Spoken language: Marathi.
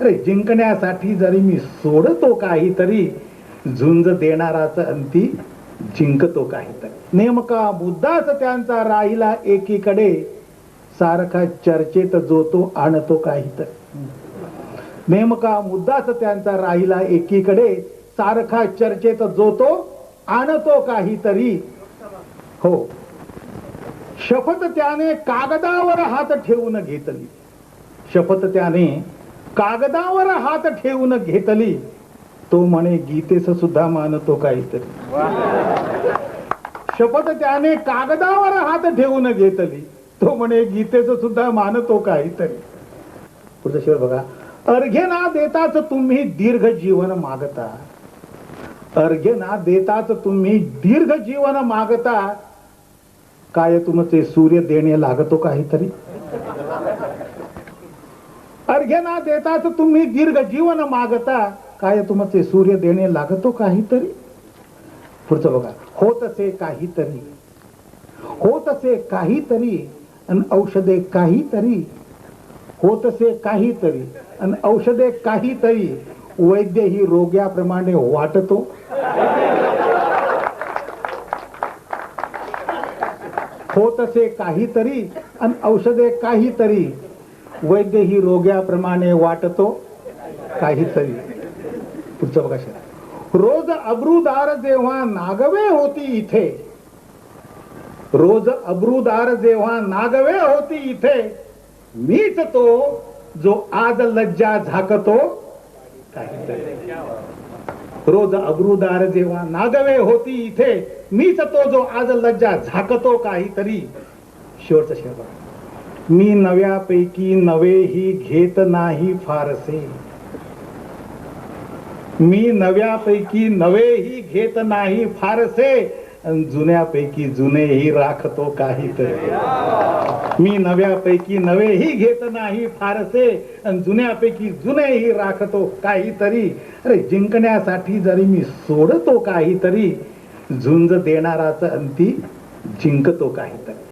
अरे जिंकण्यासाठी जरी मी सोडतो काहीतरी झुंज देणाराच अंती जिंकतो काहीतरी. नेमका मुद्दाच त्यांचा राहिला एकीकडे सारखा चर्चेत जो तो आणतो काहीतरी. नेमका मुद्दाच त्यांचा राहिला एकीकडे सारखा चर्चेत जो तो आणतो काहीतरी. हो. शपथ त्याने कागदावर हात ठेवून घेतली. शपथ त्याने कागदावर हात ठेवून घेतली. तो म्हणे गीतेच सुद्धा मानतो काहीतरी. शपथ त्याने कागदावर हात ठेवून घेतली. तो म्हणे गीतेच सुद्धा मानतो काहीतरी. पुढचं बघा अर्घ्य ना देताच तुम्ही दीर्घ जीवन मागता. अर्घ्य ना देताच तुम्ही दीर्घ जीवन मागता. काय तुमचे सूर्य देणे लागतो काहीतरी? अर्घ्य ना देताच तुम्ही दीर्घ जीवन मागता. काय तुमचे सूर्य देणे लागतो काहीतरी? पुढचं बघा. होतसे काहीतरी. होतसे काहीतरी आणि औषधे काहीतरी. होतसे काहीतरी आणि औषधे काहीतरी. वैद्य ही रोग्याप्रमाणे वाटतो. होतसे काहीतरी आणि औषधे काहीतरी. वैद्य ही रोग्याप्रमाणे वाटतो काहीतरी. पुढचं बघा शेरा. रोज अब्रुदार जेव्हा नागवे होती इथे रोज अब्रुदार जेव्हा नागवे होती इथे मीच तो जो आज लज्जा झाकतो रोज अब्रुदार जेव्हा नागवे होती इथे मीच तो जो आज लज्जा झाकतो काहीतरी. शेवटचा शेवट मी नव्यापैकी नवेही घेत नाही फारसे. मी नव्यापैकी नवेही घेत नाही फारसे. अन जुन्यापैकी जुनेही राखतो काहीतरी मी नव्यापैकी नवेही घेत नाही फारसे. अन जुन्यापैकी जुनेही राखतो काहीतरी. अरे जिंकण्यासाठी जरी मी सोडतो काहीतरी झुंज देणाराच अंती जिंकतो काहीतरी.